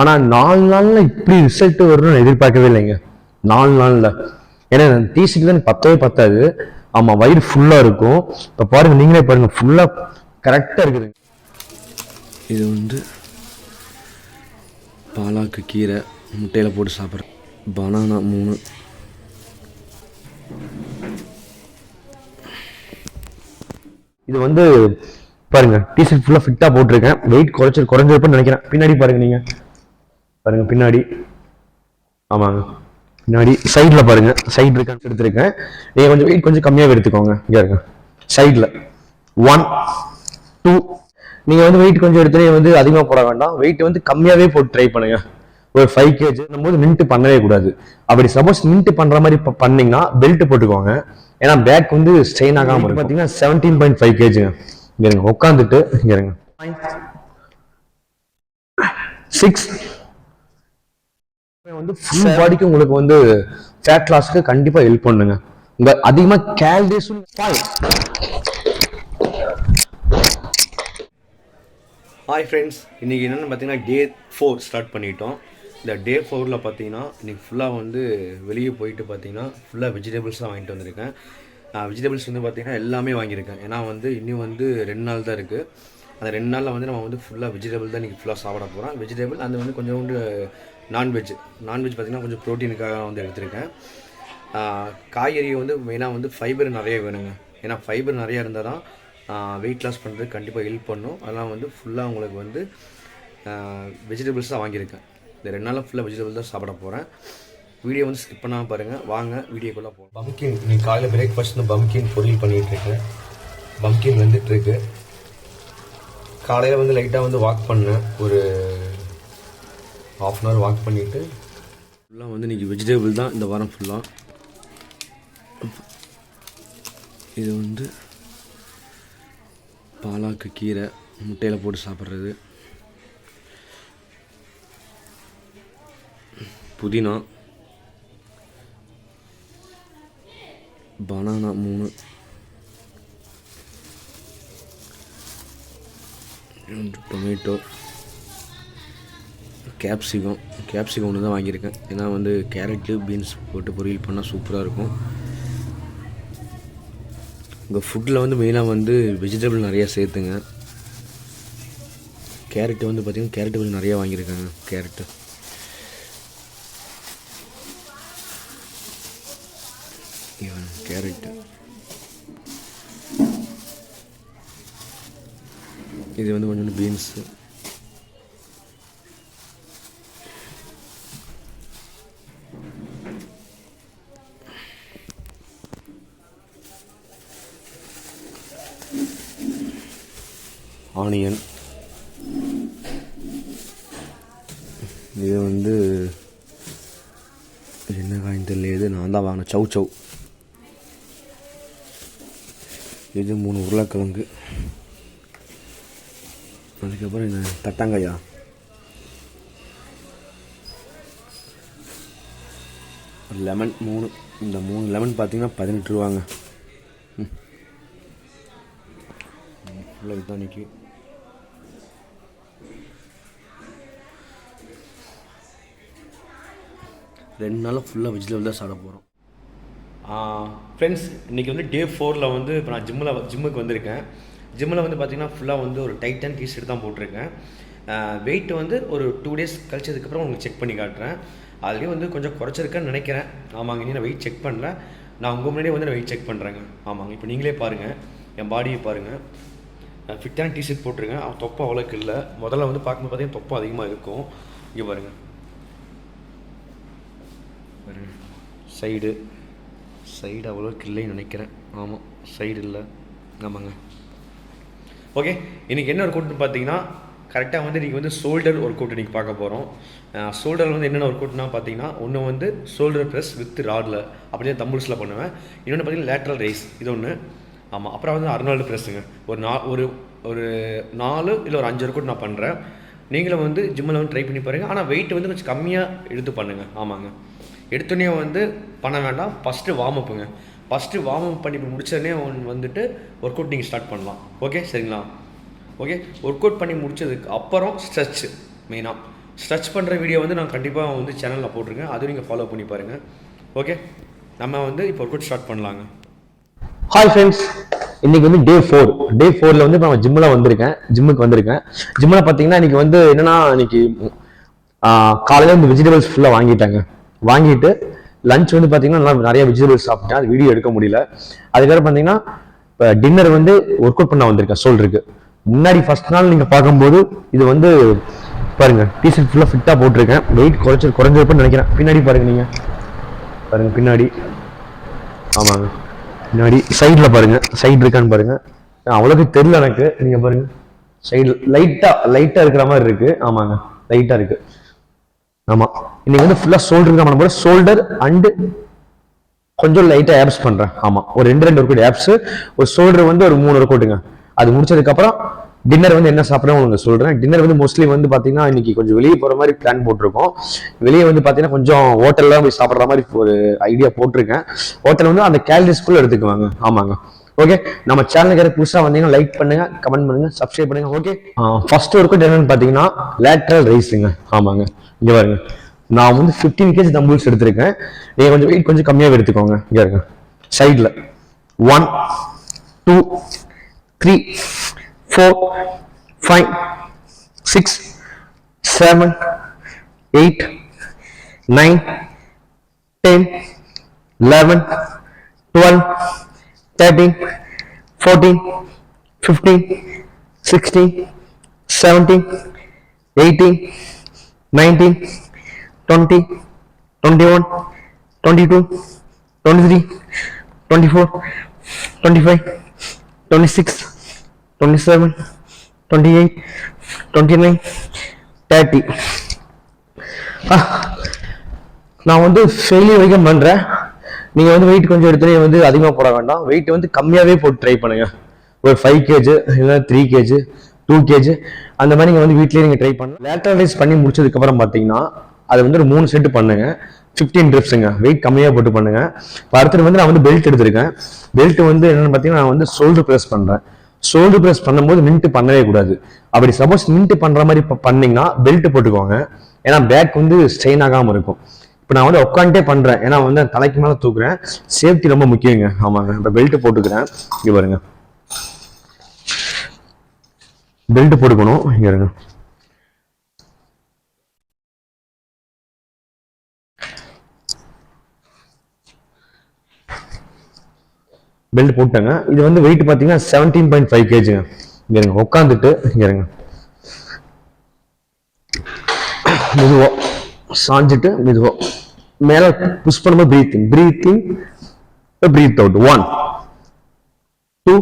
ஆனால் நாலு நாளில் இப்படி ரிசல்ட் வரும்னு எதிர்பார்க்கவே இல்லைங்க. நாலு நாளில். ஏன்னா டிஷர்ட் தான் பத்தவே பத்தாது. ஆமாம் வயிறு ஃபுல்லாக இருக்கும். இப்போ பாருங்க நீங்களே பாருங்க ஃபுல்லாக கரெக்டாக இருக்குது. இது வந்து பாலாக்கு கீரை முட்டையில் போட்டு சாப்பிட்ற பனானா மூணு. இது வந்து பாருங்க டிஷர்ட் ஃபுல்லாக ஃபிட்டாக போட்டிருக்கேன். வெயிட் குறைச்சி குறைஞ்சிருப்பேன்னு நினைக்கிறேன். பின்னாடி பாருங்க நீங்க. பாருங்க பின்னாடி. ஆமாங்க. பின்னாடி. சைடில் பாருங்க. சைடு இருக்கான்னு எடுத்திருக்கேன். நீங்க கொஞ்சம் வெயிட் கொஞ்சம் கம்மியாக எடுத்துக்கோங்க. இங்க இருங்க. சைடில் ஒன் டூ நீங்க வந்து வெயிட் கொஞ்சம் எடுத்து வந்து அதிகமாக போட வேண்டாம். வெயிட் வந்து கம்மியாவே போட்டு ட்ரை பண்ணுங்க. ஒரு ஃபைவ் கேஜி போது மின்ட்டு பண்ணவே கூடாது. அப்படி சப்போஸ் மின்ட்டு பண்ற மாதிரி ப- பண்ணீங்கன்னா பெல்ட் போட்டுக்கோங்க. ஏன்னா பேக் வந்து ஸ்ட்ரெயின் ஆகாம இருக்கும். பார்த்தீங்கன்னா செவன்டீன் பாயிண்ட் ஃபைவ் கேஜிங்க இங்க இருங்க. உட்காந்துட்டு இங்க இருங்க. சிக்ஸ் வந்து ஃபுல் பாடிக்கு உங்களுக்கு வந்து ஃபேட் லாஸ்க்கு கண்டிப்பா ஹெல்ப் பண்ணுங்க. உங்க அதிகமா கேலரிஸும் ஹாய் ஃப்ரெண்ட்ஸ் இன்றைக்கி என்னென்னு பார்த்தீங்கன்னா டே ஃபோர் ஸ்டார்ட் பண்ணிட்டோம். இந்த டே ஃபோரில் பார்த்தீங்கன்னா இன்றைக்கி ஃபுல்லாக வந்து வெளியே போயிட்டு பார்த்தீங்கன்னா ஃபுல்லாக வெஜிடபிள்ஸ் தான் வாங்கிட்டு வந்திருக்கேன். வெஜிடபிள்ஸ் வந்து பார்த்தீங்கன்னா எல்லாமே வாங்கியிருக்கேன். ஏன்னா வந்து இன்னும் வந்து ரெண்டு நாள் தான் இருக்குது அந்த ரெண்டு நாளில் வந்து நம்ம வந்து ஃபுல்லாக வெஜிடபிள் தான் இன்றைக்கி ஃபுல்லாக சாப்பிட போகிறோம் வெஜிடபிள் அது வந்து கொஞ்சோண்டு நான்வெஜ் நான்வெஜ் பார்த்தீங்கன்னா கொஞ்சம் ப்ரோட்டீனுக்காக வந்து எடுத்திருக்கேன். காய்கறி வந்து மெயினாக வந்து ஃபைபர் நிறைய வேணுங்க. ஏன்னா ஃபைபர் நிறைய இருந்தால் தான் வெயிட் லாஸ் பண்ணுறது கண்டிப்பாக ஹெல்ப் பண்ணும். அதெல்லாம் வந்து ஃபுல்லாக உங்களுக்கு வந்து வெஜிடபிள்ஸ் தான் வாங்கியிருக்கேன். இந்த ரெண்டு நாளில் ஃபுல்லாக வெஜிடபிள் தான் சாப்பிட போகிறேன் வீடியோ வந்து ஸ்கிப் பண்ணாமல் பாருங்கள் வாங்க வீடியோக்குள்ளே போகலாம் பம்கின் நீங்கள் காலையில் பிரேக்ஃபாஸ்ட் பம்கின் பொரியல் பண்ணிகிட்டு இருக்கேன். பம்கின் வந்துட்டுருக்கு காலையில் வந்து லைட்டாக வந்து வாக் பண்ணேன். ஒரு ஆஃப் அன் ஹவர் வாக் பண்ணிவிட்டு ஃபுல்லாக வந்து இன்றைக்கி வெஜிடபிள் தான். இந்த வாரம் ஃபுல்லாக இது வந்து பாலாக்கு கீரை முட்டையில் போட்டு சாப்பிட்றது. புதினா பனானா மூணு. ரெண்டு டொமேட்டோ கேப்சிகம் கேப்சிகம் ஒன்று தான் வாங்கியிருக்கேன். ஏன்னா வந்து கேரட்டு பீன்ஸ் போட்டு பொரியல் பண்ணால் சூப்பராக இருக்கும். உங்கள் ஃபுட்டில் வந்து மெயினாக வந்து வெஜிடபிள் நிறையா சேர்த்துங்க. கேரட்டு வந்து பார்த்திங்கன்னா கேரட்டு கொஞ்சம் நிறையா வாங்கியிருக்காங்க கேரட்டு இவன் கேரட்டு இது வந்து கொஞ்சம் பீன்ஸு ஆனியன் இது வந்து என்ன காயின் தெரியல இது நான் தான் வாங்கினேன். சவு சௌ இது மூணு உருளைக்கிழங்கு. அதுக்கப்புறம் என்ன தட்டாங்காயா லெமன் மூணு இந்த மூணு லெமன் பார்த்தீங்கன்னா பதினெட்டு ரூபாங்க ஃபுல்லாக இதுதான் நிற்கி ரெண்டு நாளாக ஃபுல்லாக வெஜிடபிள் தான் சாப்பிட போகிறோம் ஃப்ரெண்ட்ஸ் இன்றைக்கி வந்து டே ஃபோரில் வந்து இப்போ நான் ஜிம்மில் ஜிம்முக்கு வந்திருக்கேன். ஜிம்மில் வந்து பார்த்தீங்கன்னா ஃபுல்லாக வந்து ஒரு டைட்டன் டிஷர்ட் தான் போட்டிருக்கேன். வெயிட் வந்து ஒரு டூ டேஸ் கழிச்சதுக்கப்புறம் உங்களுக்கு செக் பண்ணி காட்டுறேன். அதுலேயும் வந்து கொஞ்சம் குறைச்சிருக்கேன்னு நினைக்கிறேன். ஆமாங்க இனி நான் வெயிட் செக் பண்ணல. நான் உங்கள் முன்னாடியே வந்து நான் வெயிட் செக் பண்ணுறேங்க ஆமாங்க இப்போ நீங்களே பாருங்கள் என் பாடியை பாருங்கள் ஃபிட்டான டிஷர்ட் போட்டிருக்கேன். அவன் தொப்பை அவ்வளோக்கு இல்லை. முதல்ல வந்து பார்க்கும்போது பார்த்தீங்கன்னா தொப்பை அதிகமாக இருக்கும். இங்கே பாருங்கள் சைடு சைடு அவ்வளோக்கு இல்லைன்னு நினைக்கிறேன். ஆமாம் சைடு இல்லை. ஆமாங்க. ஓகே இன்றைக்கி என்ன ஒரு கூட்டுன்னு பார்த்தீங்கன்னா கரெக்டாக வந்து இன்றைக்கி வந்து ஷோல்டர் ஒர்க் அவுட் இன்றைக்கி பார்க்க போகிறோம் சோல்டரில் வந்து என்னென்ன ஒர்க் அவுட்னா பார்த்தீங்கன்னா ஒன்று வந்து ஷோல்டர் ப்ரெஸ் வித் ராடில் அப்படியே தம்பிள்ஸில் பண்ணுவேன். இன்னொன்று பார்த்தீங்கன்னா லேட்ரல் ரைஸ் இது ஒன்று ஆமாம் அப்புறம் வந்து அர்னால்டு ப்ரெஸ்ஸுங்க ஒரு நா ஒரு ஒரு நாலு இல்லை ஒரு அஞ்சு ஒர்க் அவுட் நான் பண்ணுறேன் நீங்களும் வந்து ஜிம்மில் வந்து ட்ரை பண்ணி பாருங்கள் ஆனால் வெயிட் வந்து கொஞ்சம் கம்மியாக எடுத்து பண்ணுங்கள் ஆமாங்க. எடுத்தோடனே வந்து பண்ண வேண்டாம். ஃபஸ்ட்டு வார்ம் அப்புங்க ஃபஸ்ட்டு வார்ம் அப் பண்ணி முடிச்சோடனே வந்துட்டு ஒர்க் அவுட் நீங்கள் ஸ்டார்ட் பண்ணலாம். ஓகே சரிங்களா? ஓகே ஒர்க் அவுட் பண்ணி முடிச்சதுக்கு அப்புறம் ஸ்ட்ரெச்சு மெயினாக ஸ்ட்ரெச் பண்ணுற வீடியோ வந்து நான் கண்டிப்பாக வந்து சேனலில் போட்டிருக்கேன். அதுவும் நீங்கள் ஃபாலோ பண்ணி பாருங்கள் ஓகே நம்ம வந்து இப்போ ஒர்க் அவுட் ஸ்டார்ட் பண்ணலாங்க. ஹாய் ஃப்ரெண்ட்ஸ் இன்னைக்கு வந்து டே ஃபோர் டே ஃபோரில் வந்து இப்போ நான் ஜிம்மில் வந்திருக்கேன். ஜிம்முக்கு வந்திருக்கேன். ஜிம்மில் பார்த்தீங்கன்னா இன்னைக்கு வந்து என்னன்னா இன்னைக்கு காலையில் வந்து வெஜிடபிள்ஸ் ஃபுல்லாக வாங்கிட்டாங்க. வாங்கிட்டு லஞ்ச் வந்து பார்த்தீங்கன்னா நல்லா நிறைய வெஜிடபிள்ஸ் சாப்பிட்டேன். அது வீடியோ எடுக்க முடியல. அதுக்கப்புறம் பார்த்தீங்கன்னா இப்போ டின்னர் வந்து ஒர்க் அவுட் பண்ண வந்திருக்கேன் ஷோல்டருக்கு முன்னாடி ஃபர்ஸ்ட் நாள் நீங்கள் பார்க்கும்போது இது வந்து பாருங்க டிஷர்ட் ஃபுல்லாக ஃபிட்டாக போட்டிருக்கேன். வெயிட் குறைச்சி குறைஞ்சிருப்பேன்னு நினைக்கிறேன். பின்னாடி பாருங்க நீங்கள் பாருங்க பின்னாடி. ஆமாங்க. பின்னாடி. சைடில் பாருங்க. சைடு இருக்கான்னு பாருங்க. அவ்வளோக்கு தெரியல எனக்கு. நீங்கள் பாருங்க. சைடு லைட்டாக லைட்டாக இருக்கிற மாதிரி இருக்கு. ஆமாங்க. லைட்டாக இருக்குது ஆமா. இன்னைக்கு வந்து ஃபுல்லா ஷோல்டர் தான் பண்ணும்போது ஷோல்டர் அண்டு கொஞ்சம் லைட்டா ஆப்ஸ் பண்றேன். ஆமா. ஒரு ரெண்டு ரெண்டு ஒர்க் ஆப்ஸ் ஒரு ஷோல்டர் வந்து ஒரு மூணு ஒர்க் அது முடிச்சதுக்கு அப்புறம் டின்னர் வந்து என்ன சாப்பிட்றேன் உங்களுக்கு சொல்றேன். டின்னர் வந்து மோஸ்ட்லி வந்து பாத்தீங்கன்னா இன்னைக்கு கொஞ்சம் வெளியே போற மாதிரி பிளான் போட்டிருக்கோம். வெளியே வந்து பாத்தீங்கன்னா கொஞ்சம் ஹோட்டல்ல போய் சாப்பிட்ற மாதிரி ஒரு ஐடியா போட்டிருக்கேன். ஹோட்டல் வந்து அந்த கேலரிஸ்குள்ள எடுத்துக்குவாங்க. ஆமாங்க. ஓகே நம்ம சேனலுக்கு புதுசாக வந்தீங்கன்னா லைக் பண்ணுங்க கமெண்ட் பண்ணுங்க சப்ஸ்கிரைப் பண்ணுங்க ஓகே ஃபர்ஸ்ட் ஒர்க் என்னன்னு பார்த்தீங்கன்னா லேட்ரல் ரைஸுங்க ஆமாங்க. இங்கே பாருங்க. நான் வந்து 15 கேஜி தம்பூல்ஸ் எடுத்திருக்கேன். நீங்கள் கொஞ்சம் வெயிட் கொஞ்சம் கம்மியாக எடுத்துக்கோங்க. இங்கே இருங்க சைடில் one two three four five six seven eight nine ten eleven twelve thirteen fourteen fifteen sixteen seventeen eighteen nineteen twenty twenty one twenty two twenty three twenty four twenty five twenty six twenty seven twenty eight twenty nine thirty நான் வந்து failure வரைக்கும் பண்ணுறேன் நீங்கள் வந்து wait கொஞ்சம் எடுத்து வந்து அதிகமாக போட வேண்டாம். வெயிட் வந்து கம்மியாகவே போட்டு ட்ரை பண்ணுங்க. ஒரு ஃபைவ் கேஜு இல்லை த்ரீ கேஜு டூ கேஜு அந்த மாதிரி நீங்கள் வந்து வீட்லேயே நீங்கள் ட்ரை பண்ணலாம். லேட்டரலைஸ் பண்ணி முடிச்சதுக்கப்புறம் பார்த்தீங்கன்னா அது வந்து ஒரு மூணு செட்டு பண்ணுங்க. ஃபிஃப்டீன் ட்ரிப்ஸுங்க வெயிட் கம்மியாக போட்டு பண்ணுங்க. இப்போ அடுத்தது வந்து நான் வந்து பெல்ட் எடுத்திருக்கேன். பெல்ட் வந்து என்னென்னு பார்த்தீங்கன்னா நான் வந்து ஷோல்டர் ப்ரெஸ் பண்ணுறேன் ஷோல்டர் ப்ரெஸ் பண்ணும்போது மின்ட்டு பண்ணவே கூடாது. அப்படி சப்போஸ் மின்ட்டு பண்ணுற மாதிரி இப்போ பண்ணிங்கன்னா பெல்ட் போட்டுக்கோங்க. ஏன்னா பேக் வந்து ஸ்ட்ரெயின் ஆகாமல் இருக்கும். இப்போ நான் வந்து உட்காந்துட்டே பண்ணுறேன் ஏன்னா வந்து தலைக்கு மேலே தூக்குறேன். சேஃப்டி ரொம்ப முக்கியங்க. ஆமாங்க. இப்போ பெல்ட் போட்டுக்கிறேன். இங்கே பாருங்க. பெல்ட் போட்டுக்கணும். இங்கே இருங்க. பெல்ட் போட்டேங்க இது வந்து வெயிட் பார்த்தீங்கன்னா செவன்டீன் பாயிண்ட் ஃபைவ் கேஜிங்க இங்கே இருங்க. உட்காந்துட்டு இங்கே இருங்க. மெதுவா. சாஞ்சிட்டு மெதுவா. மேல புஷ் பண்ணும்போது breathing breathing breath out one two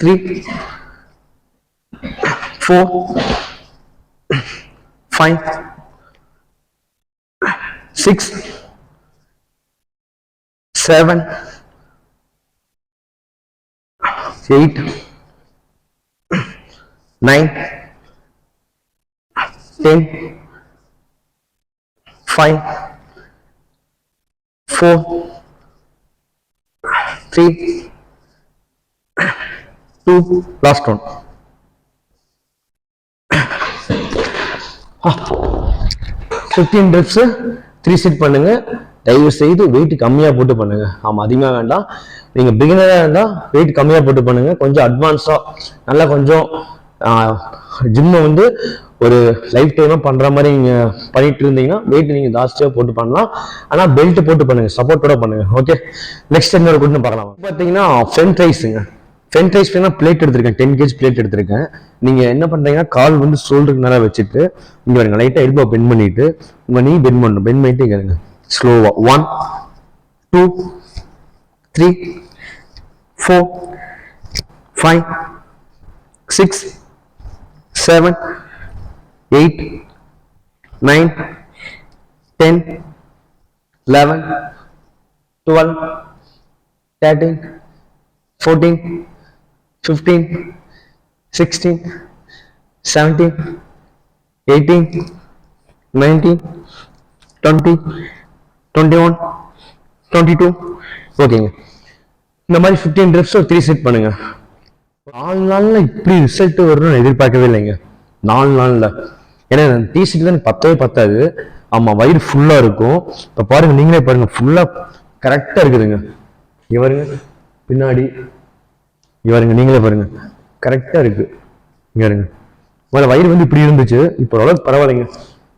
three four five six seven eight, nine, ten, five, four, three, two, last one. Fifteen trips three set பண்ணுங்க. தயவு செய்து வெயிட் கம்மியாக போட்டு பண்ணுங்க. ஆமாம் அதிகமாக வேண்டாம். நீங்கள் பிகினராக இருந்தால் வெயிட் கம்மியாக போட்டு பண்ணுங்க. கொஞ்சம் அட்வான்ஸாக நல்லா கொஞ்சம் ஜிம்மை வந்து ஒரு லைஃப் டைமாக பண்ணுற மாதிரி நீங்கள் பண்ணிட்டு இருந்தீங்கன்னா வெயிட் நீங்கள் ஜாஸ்தியாக போட்டு பண்ணலாம். ஆனால் பெல்ட் போட்டு பண்ணுங்கள் சப்போர்ட்டோட பண்ணுங்கள் ஓகே நெக்ஸ்ட் என்ன இருக்குன்னு பார்க்கலாம். பார்த்தீங்கன்னா ஃப்ரெண்ட் ரைஸுங்க ஃப்ரெண்ட் ரைஸ் வேணால் பிளேட் எடுத்திருக்கேன் டென் கேஜ் பிளேட் எடுத்திருக்கேன். நீங்கள் என்ன பண்ணுறீங்கன்னா கால் வந்து ஷோல்டருக்கு நேராக வச்சுட்டு இங்கே வருங்க லைட்டாக எல்போ பெண்ட் பண்ணிட்டு உங்கள் நீ பெண்ட் பண்ணணும் பெண்ட் பண்ணிட்டு இங்கே இருங்க ஸ்லோவாக one two three four five six seven eight nine ten eleven twelve thirteen fourteen fifteen sixteen seventeen eighteen nineteen twenty twenty one twenty two ஓகேங்க இந்த மாதிரி ஃபிஃப்டீன் ட்ரிப்ஸ் த்ரீ செட் பண்ணுங்கள் நாலு நாளில் இப்படி ரிசல்ட் வரும்னு நான் எதிர்பார்க்கவே இல்லைங்க. நாலு நாளில். ஏன்னா டிஷர்ட் தான் எனக்கு பத்தவே பத்தாது. ஆமா வயிறு ஃபுல்லா இருக்கும். இப்ப பாருங்க நீங்களே பாருங்க ஃபுல்லா கரெக்டா இருக்குதுங்க. இவருங்க பின்னாடி. இவருங்க நீங்களே பாருங்க கரெக்டா இருக்கு. இங்க முதல்ல வயிறு வந்து இப்படி இருந்துச்சு இப்போ ஓரளவுக்கு பரவாயில்லைங்க.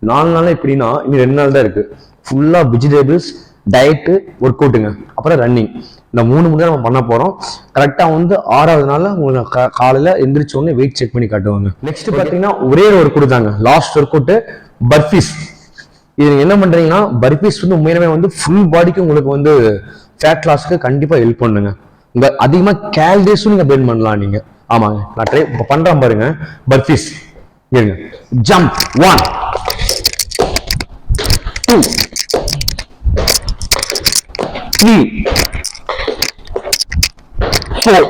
நாலு நாள் இப்படின்னா இன்னும் ரெண்டு நாள் தான் இருக்கு. ஃபுல்லா வெஜிடபிள்ஸ் டயட்டு ஒர்க் அவுட்டுங்க அப்புறம் ரன்னிங் இந்த மூணு மணி நம்ம பண்ண போறோம். கரெக்டா வந்து ஆறாவது நாள்ல உங்களுக்கு காலையில எந்திரிச்ச உடனே வெயிட் செக் பண்ணி காட்டுவாங்க. நெக்ஸ்ட் பாத்தீங்கன்னா ஒரே ஒரு ஒர்க் கொடுத்தாங்க லாஸ்ட் ஒர்க் அவுட் பர்ஃபீஸ் இது என்ன பண்றீங்கன்னா பர்பீஸ் வந்து உண்மையிலுமே வந்து ஃபுல் பாடிக்கு உங்களுக்கு வந்து ஃபேட் லாஸ்க்கு கண்டிப்பா ஹெல்ப் பண்ணுங்க. உங்க அதிகமா கேலரிஸும் நீங்க பெயின் பண்ணலாம் நீங்க. ஆமாங்க. நான் ட்ரை பண்றேன் பாருங்க. பர்பீஸ் இருங்க. Jump one two three four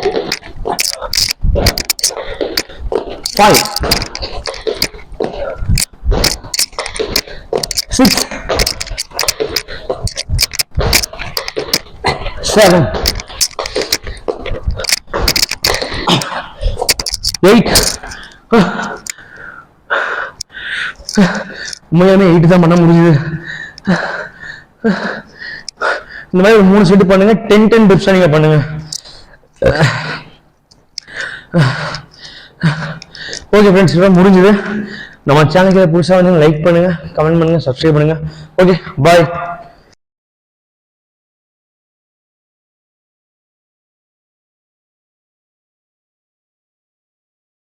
five six, seven, eight. உண்மையாமே எயிட் தான் பண்ண முடியுது. இந்த மாதிரி ஒரு மூணு செட்டு பண்ணுங்க. டென் டென் டிப்ஸ் நீங்க பண்ணுங்க. ஓகே ஃப்ரெண்ட்ஸ் இப்போ முடிஞ்சுது. நம்ம சேனலுக்கு புதுசாக வந்து லைக் பண்ணுங்க கமெண்ட் பண்ணுங்க சப்ஸ்கிரைப் பண்ணுங்க. Okay bye